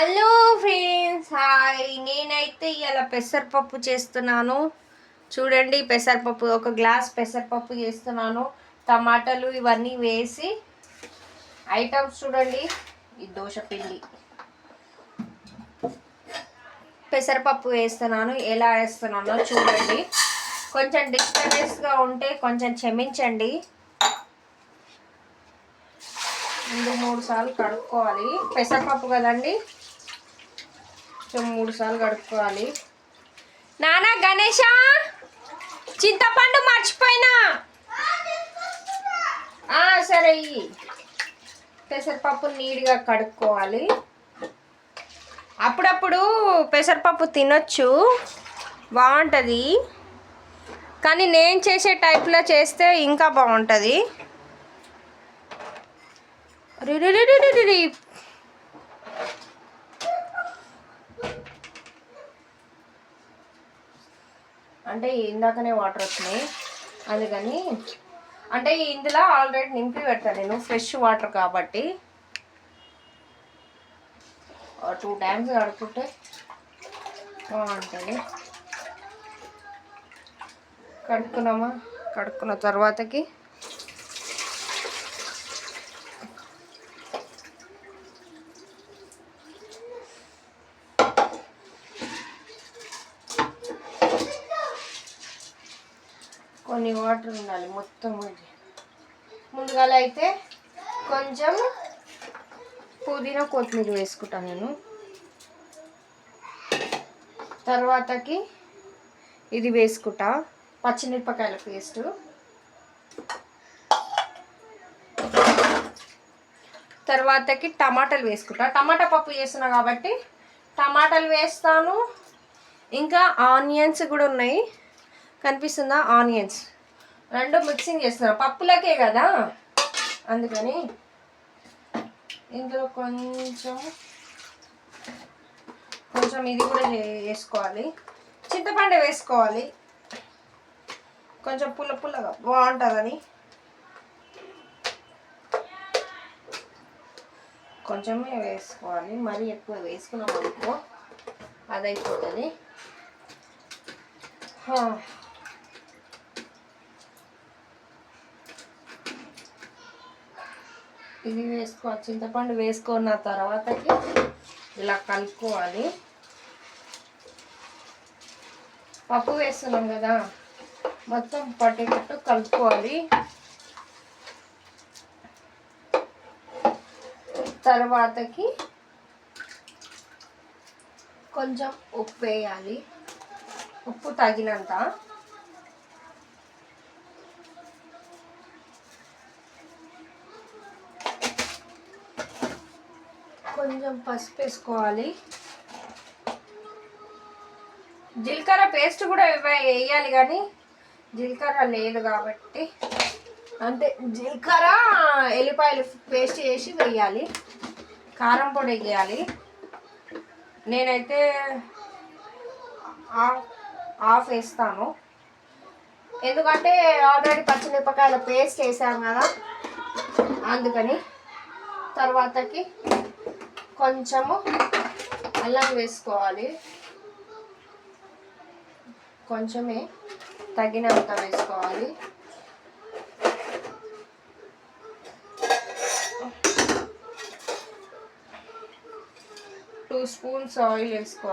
Hello friends hi నేనైతే ఇలా పెసరపప్పు చేస్తున్నాను. చూడండి పెసరపప్పు ఒక గ్లాస్ పెసరపప్పు చేస్తున్నాను. టమాటాలు ఇవన్నీ వేసి ఐటమ్స్ చూడండి. ఈ దోశ పిండి. పెసరపప్పు వేస్తున్నాను. ఎలా వేస్తున్నానో చూడండి. కొంచెం డిస్టర్బెన్స్గా ఉంటే కొంచెం క్షమించండి. రెండు మూడు సార్లు కడుక్కోవాలి. పెసరపప్పు కదండి. మూడు సార్లు కడుక్కోవాలి. నానా గణేష చింతపండు మర్చిపోయినా? సరే. పెసరపప్పు నీట్గా కడుక్కోవాలి. అప్పుడప్పుడు పెసరపప్పు తినొచ్చు. బాగుంటుంది. కానీ నేను చేసే టైప్లో చేస్తే ఇంకా బాగుంటుంది. రిరిరిరిరిరి. అంటే ఇందాకనే వాటర్ వచ్చినాయి అందుకని అంటే ఇందులో ఆల్రెడీ నింపి పెడతాను నేను ఫ్రెష్ వాటర్ కాబట్టి. టూ టైమ్స్ కడుక్కుంటే బాగుంటుంది. కడుక్కున్నామా? కడుక్కున్న తర్వాతకి కొన్ని వాటర్ ఉండాలి మొత్తం ఇది. ముందుగా అయితే కొంచెం పుదీనా కొత్తిమీర వేసుకుంటాను నేను. తర్వాతకి ఇది వేసుకుంటా పచ్చిమిరపకాయల పేస్ట్. తర్వాతకి టమాటాలు వేసుకుంటా. టమాటా పప్పు చేస్తున్నా కాబట్టి టమాటాలు వేస్తాను. ఇంకా ఆనియన్స్ కూడా ఉన్నాయి. కనిపిస్తుందా? ఆనియన్స్. రెండు మిక్సింగ్ చేస్తున్నా పప్పులకే కదా? అందుకని ఇందులో కొంచెం కొంచెం ఇది కూడా వేసుకోవాలి. చింతపండు వేసుకోవాలి. కొంచెం పుల్ల పుల్లగా బాగుంటుందని. కొంచెమే వేసుకోవాలి. మరీ ఎక్కువ వేసుకున్నాం అనుకో అదైపోతుంది ఇది వేసుకోవాలి చింతపండు వేసుకున్న తర్వాతకి ఇలా కలుపుకోవాలి. పప్పు వేస్తున్నాం కదా మొత్తం పట్టేటట్టు కలుపుకోవాలి. తర్వాతకి కొంచెం ఉప్పు వేయాలి. ఉప్పు తగినంత. కొంచెం పసుపు వేసుకోవాలి. జీలకర్ర పేస్ట్ కూడా వేయాలి కానీ జీలకర్ర లేదు కాబట్టి. అంటే జీలకర్ర ఎల్లిపాయలు పేస్ట్ చేసి వేయాలి. కారం పొడి వేయాలి. నేనైతే ఆఫ్ వేస్తాను. ఎందుకంటే ఆల్రెడీ పచ్చిమిరపకాయల పేస్ట్ వేసాం కదా అందుకని తర్వాతకి కొంచెము అల్లం వేసుకోవాలి. కొంచెమే తగినంత వేసుకోవాలి. టూ స్పూన్స్ ఆయిల్ వేసుకోవాలి.